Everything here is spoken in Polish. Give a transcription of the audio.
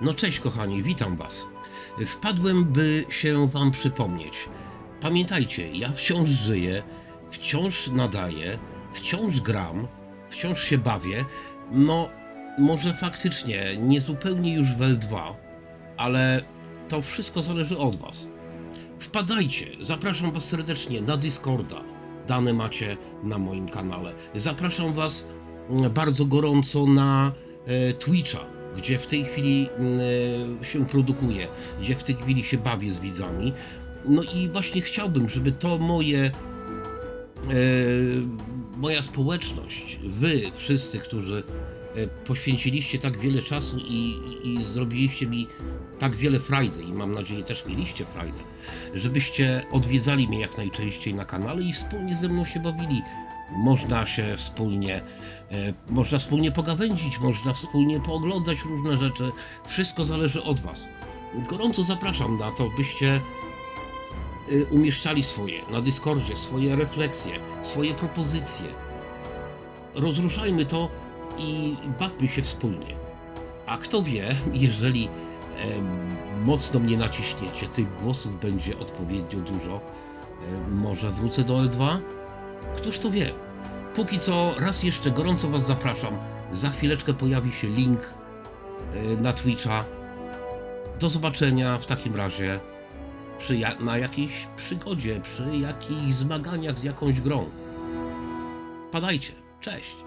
No cześć kochani, witam was. Wpadłem, by się wam przypomnieć. Pamiętajcie, ja wciąż żyję, wciąż nadaję, wciąż gram, wciąż się bawię. No, może faktycznie nie zupełnie już w L2, ale to wszystko zależy od was. Wpadajcie, zapraszam was serdecznie na Discorda. Dane macie na moim kanale. Zapraszam was bardzo gorąco na e, Twitcha, gdzie w tej chwili mm, e, się produkuje, gdzie w tej chwili się bawię z widzami. No i właśnie chciałbym, żeby to moje e, moja społeczność, wy wszyscy, którzy e, poświęciliście tak wiele czasu i, i zrobiliście mi tak wiele frajdy i mam nadzieję też mieliście frajdę, żebyście odwiedzali mnie jak najczęściej na kanale i wspólnie ze mną się bawili. Można się wspólnie, e, można wspólnie pogawędzić, można wspólnie pooglądać różne rzeczy. Wszystko zależy od Was. Gorąco zapraszam na to, byście y, umieszczali swoje na Discordzie, swoje refleksje, swoje propozycje. Rozruszajmy to i bawmy się wspólnie. A kto wie, jeżeli mocno mnie naciśniecie, tych głosów będzie odpowiednio dużo, em, może wrócę do L2? Któż to wie? Póki co, raz jeszcze gorąco Was zapraszam. Za chwileczkę pojawi się link y, na Twitcha. Do zobaczenia w takim razie przy na jakiejś przygodzie, przy jakichś zmaganiach z jakąś grą. Wpadajcie. Cześć.